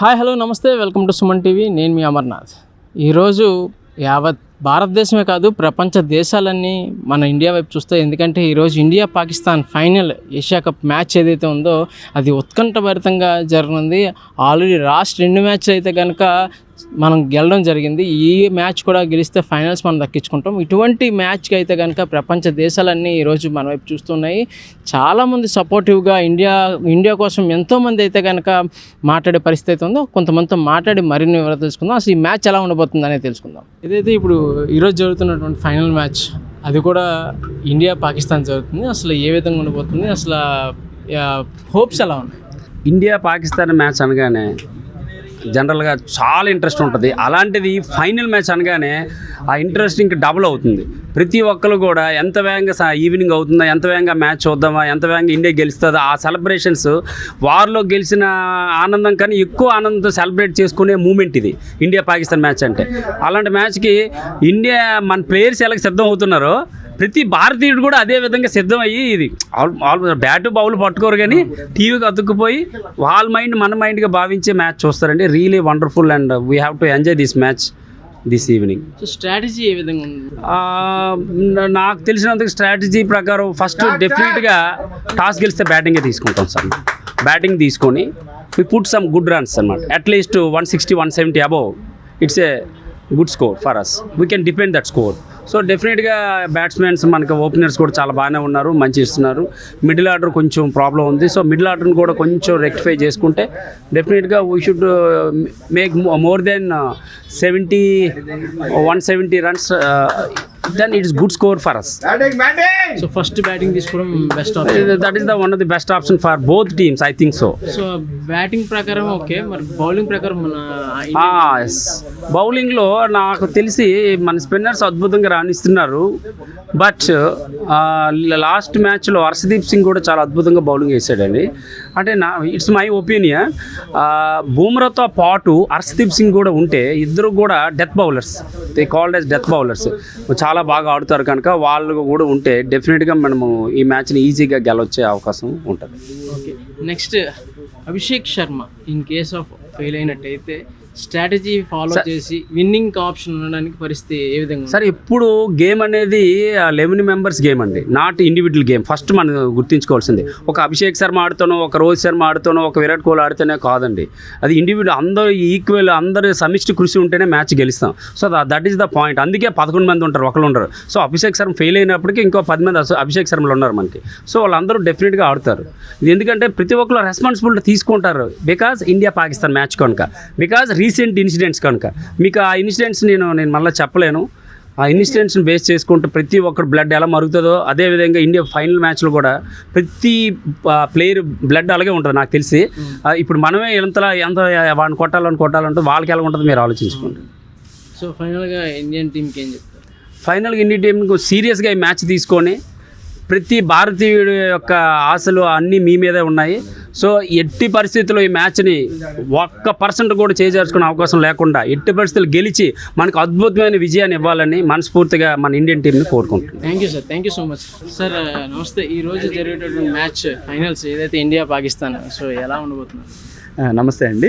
Hi hello నమస్తే. Welcome to Suman TV. నేను మీ అమర్నాథ్. ఈరోజు యావత్ భారతదేశమే కాదు ప్రపంచ దేశాలన్నీ మన ఇండియా వైపు చూస్తాయి ఎందుకంటే ఈరోజు India Pakistan final Asia cup match ఏదైతే ఉందో అది ఉత్కంఠభరితంగా జరగనుంది. ఆల్రెడీ లాస్ట్ రెండు మ్యాచ్లు అయితే కనుక మనం గెలడం జరిగింది. ఈ మ్యాచ్ కూడా గెలిస్తే ఫైనల్స్ మనం దక్కించుకుంటాం. ఇటువంటి మ్యాచ్కి అయితే కనుక ప్రపంచ దేశాలన్నీ ఈరోజు మన వైపు చూస్తున్నాయి. చాలామంది సపోర్టివ్గా ఇండియా ఇండియా కోసం ఎంతోమంది అయితే కనుక మాట్లాడే పరిస్థితి అయితే ఉందో కొంతమందితో మాట్లాడి మరిన్ని వివరాలు తెలుసుకుందాం. అసలు ఈ మ్యాచ్ ఎలా ఉండబోతుంది అనేది తెలుసుకుందాం. ఇదైతే ఇప్పుడు ఈరోజు జరుగుతున్నటువంటి ఫైనల్ మ్యాచ్ అది కూడా ఇండియా పాకిస్తాన్ జరుగుతుంది. అసలు ఏ విధంగా ఉండబోతుంది? అసలు హోప్స్ ఎలా ఉన్నాయి? ఇండియా పాకిస్తాన్ మ్యాచ్ అనగానే జనరల్గా చాలా ఇంట్రెస్ట్ ఉంటుంది. అలాంటిది ఫైనల్ మ్యాచ్ అనగానే ఆ ఇంట్రెస్ట్ ఇంకా డబుల్ అవుతుంది. ప్రతి ఒక్కరు కూడా ఎంత వేగంగా ఈవినింగ్ అవుతుందా ఎంత వేగంగా మ్యాచ్ చూద్దామా ఎంత వేగంగా ఇండియా గెలుస్తుందా ఆ సెలబ్రేషన్స్ వార్లో గెలిచిన ఆనందం కానీ ఎక్కువ ఆనందంతో సెలబ్రేట్ చేసుకునే మూమెంట్ ఇది ఇండియా పాకిస్తాన్ మ్యాచ్ అంటే. అలాంటి మ్యాచ్కి ఇండియా మన ప్లేయర్స్ ఎలా సిద్ధం అవుతున్నారో ప్రతి భారతీయుడు కూడా అదే విధంగా సిద్ధం అయ్యి ఇది ఆల్ బ్యాట్ బౌల్ పట్టుకోరు కానీ టీవీకి అతుక్కుపోయి వాళ్ళ మైండ్ మన మైండ్గా భావించే మ్యాచ్ చూస్తారండి. Really wonderful and we have to enjoy this match this evening so strategy ఏ విధంగా ఉంది? నాకు తెలిసినంత స్ట్రాటజీ ప్రకారం ఫస్ట్ డెఫినెట్గా టాస్ గెలిస్తే బ్యాటింగే తీసుకుంటాం సార్. బ్యాటింగ్ తీసుకొని we put some good runs అనమాట at least one sixty one seventy above it's a good score for us we can depend that score so డెఫినెట్గా బ్యాట్స్మెన్స్ మనకి ఓపెనర్స్ కూడా చాలా బాగానే ఉన్నారు మంచి ఇస్తున్నారు. మిడిల్ ఆర్డర్ కొంచెం ప్రాబ్లం ఉంది. సో మిడిల్ ఆర్డర్ని కూడా కొంచెం రెక్టిఫై చేసుకుంటే డెఫినెట్గా we should make more than seventy one seventy runs then it's good score for us so first batting తీసుకోవడం best of that is the one of the best option for both teams I think so so batting ప్రకారం okay మరి bowling ప్రకారం మన yes బౌలింగ్లో నాకు తెలిసి మన spinners అద్భుతంగా రాణిస్తున్నారు. బట్ లాస్ట్ మ్యాచ్లో హర్షదీప్ సింగ్ కూడా చాలా అద్భుతంగా బౌలింగ్ వేసాడండి. అంటే నా ఇట్స్ మై ఒపీనియన్ బూమ్రాతో పాటు హర్షదీప్ సింగ్ కూడా ఉంటే ఇద్దరు కూడా death bowlers they called as death bowlers చాలా బాగా ఆడుతారు కనుక వాళ్ళు కూడా ఉంటే డెఫినెట్గా మనము ఈ మ్యాచ్ని ఈజీగా గెలవచ్చే అవకాశం ఉంటుంది. Okay next Abhishek Sharma in case of fail అయినట్టయితే స్ట్రాటజీ ఫాలో చేసి విన్నింగ్ ఆప్షన్ ఉండడానికి పరిస్థితి ఏ విధంగా? సార్ ఇప్పుడు గేమ్ అనేది లెవెన్ మెంబర్స్ గేమ్ అండి. నాట్ ఇండివిజువల్ గేమ్ ఫస్ట్ మనం గుర్తుంచుకోవాల్సింది. ఒక అభిషేక్ శర్మ ఆడుతానో ఒక రోహిత్ శర్మ ఆడుతానో ఒక విరాట్ కోహ్లీ ఆడితేనే కాదండి. అది ఇండివిజువల్ అందరూ ఈక్వల్ అందరూ సమిష్టి కృషి ఉంటేనే మ్యాచ్ గెలుస్తాం. So that is the point అందుకే పదకొండు మంది ఉంటారు ఒకళ్ళు ఉండరు. సో అభిషేక్ శర్మ ఫెయిల్ అయినప్పటికీ ఇంకో పది మంది అభిషేక్ శర్మలు ఉన్నారు మనకి. సో వాళ్ళందరూ డెఫినెట్గా ఆడుతారు. ఎందుకంటే ప్రతి ఒక్కరు రెస్పాన్సిబిలిటీ తీసుకుంటారు. బికాజ్ ఇండియా పాకిస్తాన్ మ్యాచ్ కనుక. బికాజ్ రీసెంట్ ఇన్సిడెంట్స్ కనుక. మీకు ఆ ఇన్సిడెంట్స్ నేను నేను మళ్ళీ చెప్పలేను. ఆ ఇన్సిడెంట్స్ని బేస్ చేసుకుంటూ ప్రతి ఒక్కరు బ్లడ్ ఎలా మరుగుతుందో అదేవిధంగా ఇండియా ఫైనల్ మ్యాచ్లో కూడా ప్రతి ప్లేయర్ బ్లడ్ అలాగే ఉంటుంది నాకు తెలిసి. ఇప్పుడు మనమే ఎంతలా ఎంత వాడిని కొట్టాలని కొట్టాలంటే వాళ్ళకి ఎలా ఉంటుంది మీరు ఆలోచించుకోండి. సో ఫైనల్గా ఇండియన్ టీంకి ఏం చెప్తారు? ఫైనల్గా ఇండియా టీం సీరియస్గా ఈ మ్యాచ్ తీసుకొని ప్రతి భారతీయుడి యొక్క ఆశలు అన్నీ మీ మీదే ఉన్నాయి. సో ఎట్టి పరిస్థితుల్లో ఈ మ్యాచ్ని ఒక్క పర్సెంట్ కూడా చేజార్చుకునే అవకాశం లేకుండా ఎట్టి పరిస్థితులు గెలిచి మనకు అద్భుతమైన విజయాన్ని ఇవ్వాలని మనస్ఫూర్తిగా మన ఇండియన్ టీంని కోరుకుంటున్నాం. Thank you sir. Thank you so much. Sir నమస్తే. ఈ రోజు జరిగేటటువంటి మ్యాచ్ ఫైనల్స్ ఏదైతే ఇండియా పాకిస్తాన్ సో ఎలా ఉండబోతున్నారు నమస్తే అండి.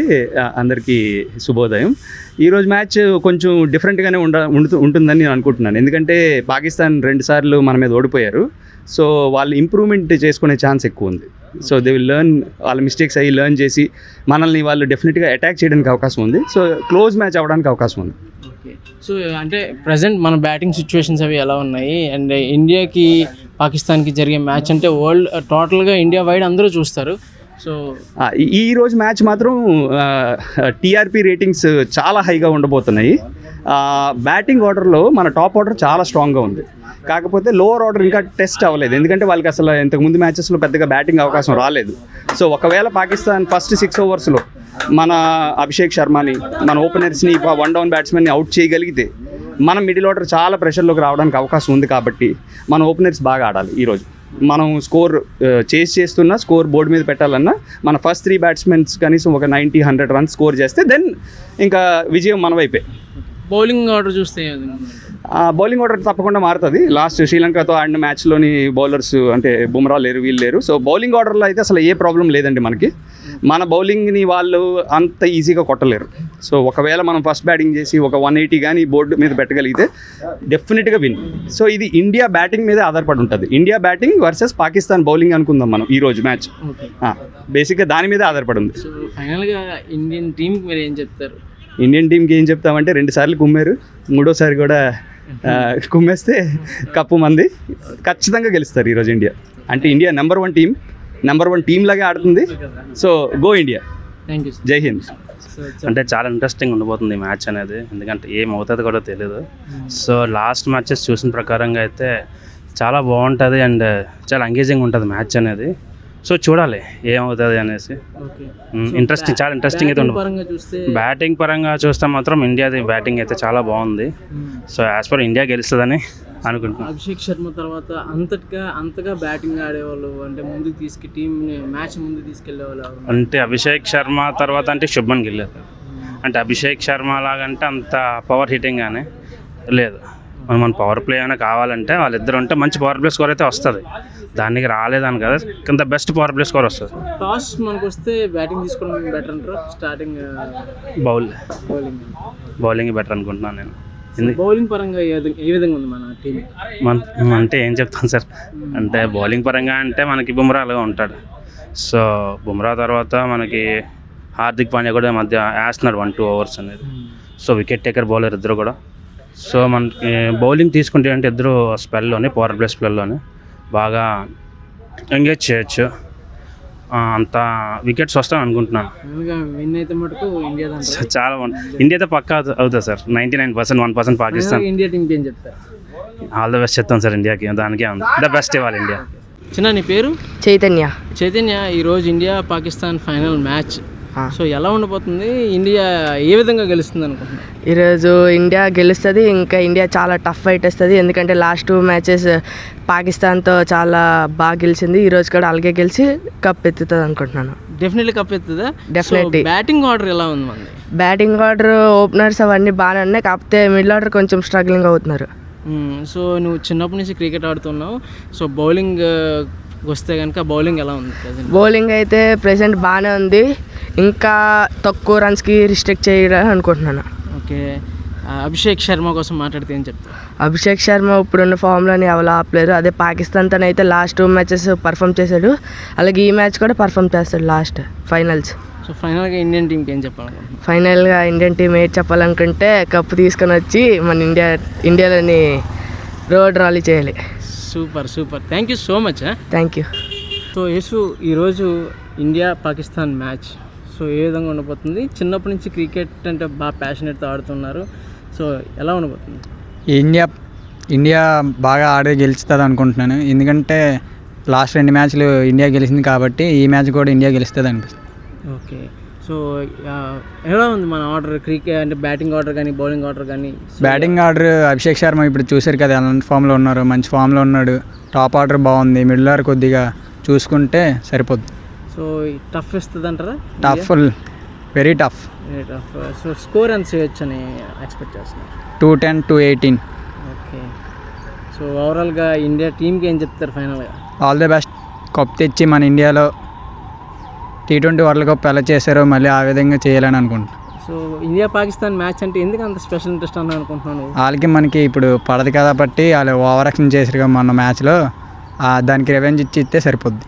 అందరికీ శుభోదయం. ఈరోజు మ్యాచ్ కొంచెం డిఫరెంట్గానే ఉండ ఉండుతూ ఉంటుందని నేను అనుకుంటున్నాను. ఎందుకంటే పాకిస్తాన్ రెండుసార్లు మన మీద ఓడిపోయారు. సో వాళ్ళు ఇంప్రూవ్మెంట్ చేసుకునే ఛాన్స్ ఎక్కువ ఉంది. సో దే విల్ లెర్న్ వాళ్ళ మిస్టేక్స్ అయ్యి లెర్న్ చేసి మనల్ని వాళ్ళు డెఫినెట్గా అటాక్ చేయడానికి అవకాశం ఉంది. సో క్లోజ్ మ్యాచ్ అవ్వడానికి అవకాశం ఉంది. సో అంటే ప్రజెంట్ మన బ్యాటింగ్ సిచ్యువేషన్స్ అవి ఎలా ఉన్నాయి? అండ్ ఇండియాకి పాకిస్తాన్కి జరిగే మ్యాచ్ అంటే వరల్డ్ టోటల్గా ఇండియా వైడ్ అందరూ చూస్తారు. సో ఈ- రోజు మ్యాచ్ మాత్రం టీఆర్పీ రేటింగ్స్ చాలా హైగా ఉండబోతున్నాయి. బ్యాటింగ్ ఆర్డర్లో మన టాప్ ఆర్డర్ చాలా స్ట్రాంగ్గా ఉంది. కాకపోతే లోవర్ ఆర్డర్ ఇంకా టెస్ట్ అవ్వలేదు. ఎందుకంటే వాళ్ళకి అసలు ఇంతకుముందు మ్యాచెస్లో పెద్దగా బ్యాటింగ్ అవకాశం రాలేదు. సో ఒకవేళ పాకిస్తాన్ ఫస్ట్ సిక్స్ ఓవర్స్లో మన అభిషేక్ శర్మని మన ఓపెనర్స్ని వన్ డౌన్ బ్యాట్స్మెన్ని అవుట్ చేయగలిగితే మన మిడిల్ ఆర్డర్ చాలా ప్రెషర్లోకి రావడానికి అవకాశం ఉంది కాబట్టి మన ఓపెనర్స్ బాగా ఆడాలి ఈరోజు మనం స్కోర్ చేసి చేస్తున్నా స్కోర్ బోర్డు మీద పెట్టాలన్నా మన ఫస్ట్ త్రీ బ్యాట్స్మెన్స్ కనీసం ఒక నైంటీ హండ్రెడ్ రన్స్ స్కోర్ చేస్తే దెన్ ఇంకా విజయం మన వైపే. బౌలింగ్ ఆర్డర్ చూస్తే? బౌలింగ్ ఆర్డర్ తప్పకుండా మారుతుంది. లాస్ట్ శ్రీలంకతో ఆడిన మ్యాచ్లోని బౌలర్స్ అంటే బుమ్రా లేరు వీళ్ళు లేరు. సో బౌలింగ్ ఆర్డర్లో అయితే అసలు ఏ ప్రాబ్లం లేదండి మనకి. మన బౌలింగ్ని వాళ్ళు అంత ఈజీగా కొట్టలేరు. సో ఒకవేళ మనం ఫస్ట్ బ్యాటింగ్ చేసి ఒక వన్ ఎయిటీ కానీ బోర్డు మీద పెట్టగలిగితే డెఫినెట్గా విన్ సో ఇది ఇండియా బ్యాటింగ్ మీదే ఆధారపడి ఉంటుంది. India batting versus Pakistan bowling అనుకుందాం మనం ఈ రోజు మ్యాచ్ బేసిక్గా దాని మీదే ఆధారపడి ఉంది. ఫైనల్గా ఇండియన్ టీంకి మీరు ఏం చెప్తారు? ఇండియన్ టీంకి ఏం చెప్తామంటే రెండు సార్లు కుమ్మారు. మూడోసారి కూడా కుమ్మేస్తే కప్పు మంది. ఖచ్చితంగా గెలుస్తారు ఈరోజు ఇండియా అంటే India number one team number one team లాగే ఆడుతుంది. So go India thank you Jai Hind. అంటే చాలా ఇంట్రెస్టింగ్ ఉండబోతుంది ఈ మ్యాచ్ అనేది. ఎందుకంటే ఏం అవుతుందో కూడా తెలియదు సో లాస్ట్ మ్యాచెస్ చూసిన ప్రకారంగా అయితే చాలా బాగుంటుంది అండ్ చాలా ఎంగేజింగ్ ఉంటుంది మ్యాచ్ అనేది. సో చూడాలి ఏమవుతుంది అనేసి. ఇంట్రెస్టింగ్ చాలా ఇంట్రెస్టింగ్ అయితే ఉండదు బ్యాటింగ్ పరంగా చూస్తే మాత్రం ఇండియాది బ్యాటింగ్ అయితే చాలా బాగుంది. సో యాజ్ పర్ ఇండియా గెలుస్తుందని అనుకుంటున్నాను. అభిషేక్ శర్మ తర్వాత అంతటిగా అంతగా బ్యాటింగ్ ఆడేవాళ్ళు అంటే ముందుకు తీసుకు టీం మ్యాచ్ ముందుకు తీసుకెళ్ళే వాళ్ళు ఎవరు? అంటే అభిషేక్ శర్మ తర్వాత అంటే శుభ్మన్ గిల్ అంటే అభిషేక్ శర్మ లాగంటే అంత పవర్ హిట్టింగ్ కానీ లేదు. మన మన పవర్ ప్లే అయినా కావాలంటే వాళ్ళిద్దరు ఉంటే మంచి పవర్ ప్లే స్కోర్ అయితే వస్తుంది. దానికి రాలేదని కదా కింద బెస్ట్ పవర్ ప్లే స్కోర్ వస్తుంది. టాస్ మనకు వస్తే బ్యాటింగ్ తీసుకోవడం బెటర్ అంటారు? Starting bowl bowling bowling better అనుకుంటున్నాను నేను. బౌలింగ్ పరంగా ఏ విధంగా- ఉంది మన టీం మన అంటే ఏం చెప్తాను సార్? అంటే బౌలింగ్ పరంగా అంటే మనకి బుమ్రా అలాగా ఉంటాడు. సో బుమ్రా తర్వాత మనకి హార్దిక్ పాండ్యా కూడా మధ్య వేస్తున్నాడు వన్ టూ ఓవర్స్ అనేది. సో వికెట్ టేకర్ బౌలర్ ఇద్దరు కూడా. సో మనకి బౌలింగ్ తీసుకుంటే అంటే ఇద్దరు స్పెల్లోనే పవర్ ప్లే స్పెల్లోనే బాగా ఎంగేజ్ చేయొచ్చు. అంత వికెట్స్ వస్తాయని అనుకుంటున్నాను. విన్ అయితే మటుకు ఇండియా చాలా ఇండియాతో పక్కా అవుత- అవుతుంది sir. Ninety nine percent one percent Pakistan India టీంకి ఏం చెప్తారు? ఆల్ ద బెస్ట్ చెప్తాం సార్ ఇండియాకి దానికే ఉంది. ద బెస్ట్ ఇవ్వాలి ఇండియా చిన్న నీ పేరు? చైతన్య. చైతన్య ఈరోజు India Pakistan final match. So ఎలా ఉండబోతుంది? ఇండియా ఏ విధంగా గెలుస్తుంది అనుకుంటున్నా ఈరోజు ఇండియా గెలుస్తుంది ఇంకా ఇండియా చాలా టఫ్ ఫైట్ వస్తుంది. ఎందుకంటే లాస్ట్ టూ మ్యాచెస్ పాకిస్తాన్తో చాలా బాగా గెలిచింది. ఈరోజు కూడా అలాగే గెలిచి కప్ ఎత్తుతుంది అనుకుంటున్నాను. డెఫినెట్లీ కప్ ఎత్తుందా? Definitely. బ్యాటింగ్ ఆర్డర్ ఎలా ఉంది మనది బ్యాటింగ్ ఆర్డర్ ఓపెనర్స్ అవన్నీ బాగానే ఉన్నాయి. కాకపోతే మిడిల్ ఆర్డర్ కొంచెం స్ట్రగ్లింగ్ అవుతున్నారు. సో నువ్వు చిన్నప్పటి నుంచి క్రికెట్ ఆడుతున్నావు. సో బౌలింగ్ వస్తే కనుక బౌలింగ్ ఎలా ఉంది? బౌలింగ్ అయితే ప్రెసెంట్ బాగానే ఉంది. ఇంకా తక్కువ రన్స్కి రిస్ట్రిక్ట్ చేయాలని అనుకుంటున్నాను. ఓకే. అభిషేక్ శర్మ కోసం మాట్లాడితే ఏం చెప్తావు అభిషేక్ శర్మ ఇప్పుడున్న ఫామ్లోని ఎవరు ఆపలేరు. అదే పాకిస్తాన్తో అయితే లాస్ట్ టూ మ్యాచెస్ పర్ఫామ్ చేశాడు. అలాగే ఈ మ్యాచ్ కూడా పర్ఫామ్ చేస్తాడు లాస్ట్ ఫైనల్స్ సో ఫైనల్గా ఇండియన్ టీంకి ఏం చెప్పాలనుకుంటున్నావు ఫైనల్గా ఇండియన్ టీం ఏది చెప్పాలనుకుంటే కప్పు తీసుకొని వచ్చి మన ఇండియా ఇండియాలోని రోడ్ రాలీ చేయాలి. Super super thank you so much thank you so యేసు ఈరోజు ఇండియా పాకిస్తాన్ మ్యాచ్ సో ఏ విధంగా ఉండబోతుంది? చిన్నప్పటి నుంచి క్రికెట్ అంటే బాగా ప్యాషనెట్తో ఆడుతున్నారు. సో ఎలా ఉండబోతుంది? ఇండియా ఇండియా బాగా ఆడే గెలుస్తుంది అనుకుంటున్నాను. ఎందుకంటే లాస్ట్ రెండు మ్యాచ్లు ఇండియా గెలిచింది కాబట్టి ఈ మ్యాచ్ కూడా ఇండియా గెలుస్తుంది అనిపిస్తుంది. ఓకే. సో ఎలా ఉంది మన ఆర్డర్? క్రికెట్ అంటే బ్యాటింగ్ ఆర్డర్ కానీ బౌలింగ్ ఆర్డర్ కానీ? బ్యాటింగ్ ఆర్డర్ అభిషేక్ శర్మ ఇప్పుడు చూశారు కదా ఎలాంటి ఫామ్లో ఉన్నారు? మంచి ఫామ్లో ఉన్నాడు. టాప్ ఆర్డర్ బాగుంది. మిడిల్ ఆర్డర్ కొద్దిగా చూసుకుంటే సరిపోద్ది. సో టఫ్ ఇస్తుంది అంటారా tough very tough tough so score ఎంత చేయొచ్చు అని ఎక్స్పెక్ట్ చేస్తున్నారు? Two ten two eighteen okay. So ఓవరాల్గా ఇండియా టీంకి ఏం చెప్తారు ఫైనల్గా? ఆల్ ది బెస్ట్ కప్ తెచ్చి మన ఇండియాలో టీ ట్వంటీ వరల్డ్ కప్ ఎలా చేశారో మళ్ళీ ఆ విధంగా చేయాలని అనుకుంటున్నాను సో ఇండియా పాకిస్తాన్ మ్యాచ్ అంటే ఎందుకు అంత స్పెషల్ ఇంట్రెస్ట్ అని అనుకుంటున్నాను వాళ్ళకి మనకి ఇప్పుడు పడదు కాబట్టి వాళ్ళు ఓవర్ యాక్షన్ చేసారు కదా మొన్న మ్యాచ్లో. దానికి రెవెంజ్ ఇచ్చి ఇస్తే సరిపోద్ది.